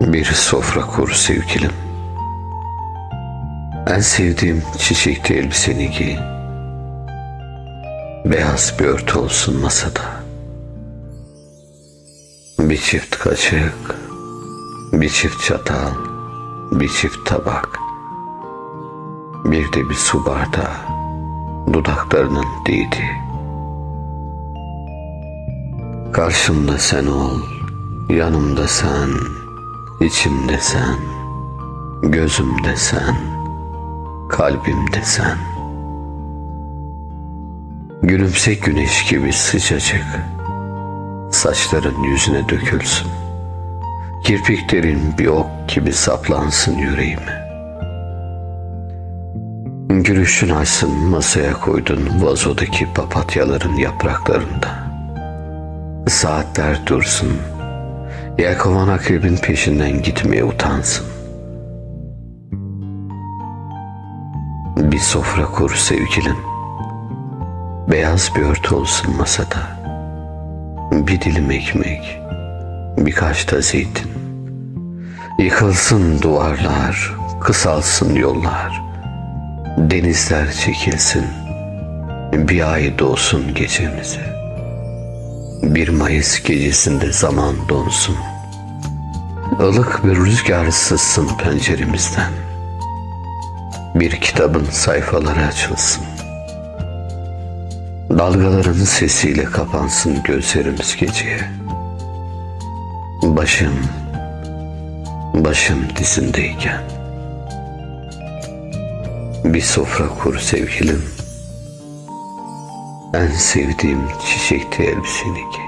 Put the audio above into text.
Bir sofra kur sevgilim. En sevdiğim çiçekli elbiseni giy. Beyaz bir örtü olsun masada. Bir çift kaşık, bir çift çatal, bir çift tabak. Bir de bir su bardağı, dudaklarının didi. Karşımda sen ol, yanımda sen, içimde sen, gözümde sen, kalbimde sen. Gülümse güneş gibi sıcacık, saçların yüzüne dökülsün. Kirpiklerin bir ok gibi saplansın yüreğime. Gülüşün açsın masaya koydun vazodaki papatyaların yapraklarında. Saatler dursun, yelkovan akrebin peşinden gitmeye utansın. Bir sofra kur sevgilim, beyaz bir örtü olsun masada. Bir dilim ekmek, birkaç da zeytin. Yıkılsın duvarlar, kısalsın yollar. Denizler çekilsin, bir ay doğsun gecemize. Bir Mayıs gecesinde zaman donsun. Ilık bir rüzgar sızsın penceremizden. Bir kitabın sayfaları açılsın. Dalgaların sesiyle kapansın gözlerimiz geceye. Başım, başım dizindeyken. Bir sofra kur sevgilim. En sevdiğim çiçekli elbiseni giy.